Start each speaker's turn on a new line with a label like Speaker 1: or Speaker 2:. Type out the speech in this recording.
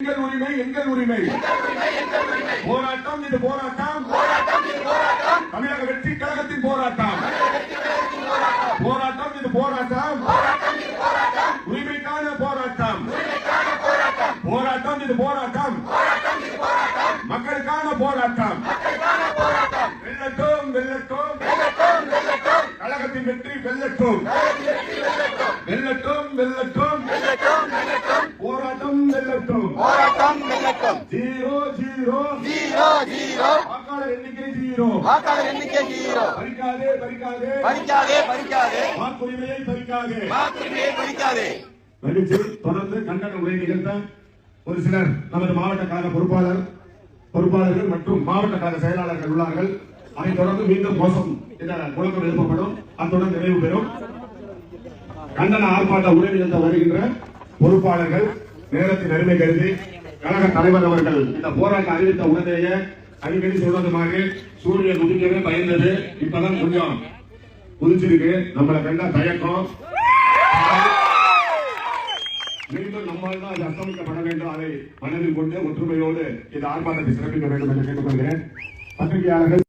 Speaker 1: எங்கள் உரிமை எங்கள் உரிமை. போராட்டம் இது போராட்டம். தமிழக வெற்றி கழகத்தின் போராட்டம். போராட்டம் இது போராட்டம். உரிமைக்கான போராட்டம். போராட்டம் இது போராட்டம். மக்களுக்கான போராட்டம். வெல்லட்டும் வெல்லட்டும். கழகத்தின் வெற்றி வெல்லட்டும் வெல்லட்டும் வெல்லட்டும் போராட்டம் வெல்லட்டும்
Speaker 2: வெல்லட்டும்
Speaker 1: ஜீரோ ஜீரோ.
Speaker 2: Zero zero.
Speaker 1: வாக்காளர் எண்ணிக்கை ஜீரோ.
Speaker 2: வாக்காளர் எண்ணிக்கை ஜீரோ.
Speaker 1: பறிக்காதே பறிக்காதே.
Speaker 2: பறிக்காதே பறிக்காதே.
Speaker 1: வாக்குரிமையை பறிக்காதே.
Speaker 2: வாக்குரிமையை பறிக்காதே.
Speaker 1: மகிழ்ச்சி தொடர்ந்து கண்டன உரை நிகழ்த்த ஒரு சிலர் நமது மாவட்ட கழக பொறுப்பாளர் பொறுப்பாளர்கள் மற்றும் மாவட்ட கழக செயலாளர்கள் உள்ளார்கள். அதைத் தொடர்ந்து மீண்டும் மோசம் என்ற முழக்கம் எழுப்பப்படும். அத்துடன் நிறைவு பெறும். கண்டன ஆர்ப்பாட்ட உரை நிகழ்த்த வருகின்ற பொறுப்பாளர்கள் நேரத்தின் அருமை கருதி கழக தலைவர் அவர்கள் இந்த போராட்டம் அறிவித்த உடனேயே அடிக்கடி சொல்றது மாதிரி சூரியன் உதிக்கவே பயந்தது. இப்பதான் கொஞ்சம் உதிச்சிருக்கு. நம்மளை கண்டா தயக்கம். மீண்டும் நம்மால் தான் அது அர்ப்பணிக்கப்பட வேண்டும். அதை மனதில் கொண்டு ஒற்றுமையோடு இந்த ஆர்ப்பாட்டத்தை சிறப்பிக்க வேண்டும் என்று கேட்டுக்கொள்கிறேன். பத்திரிகையாளர்கள்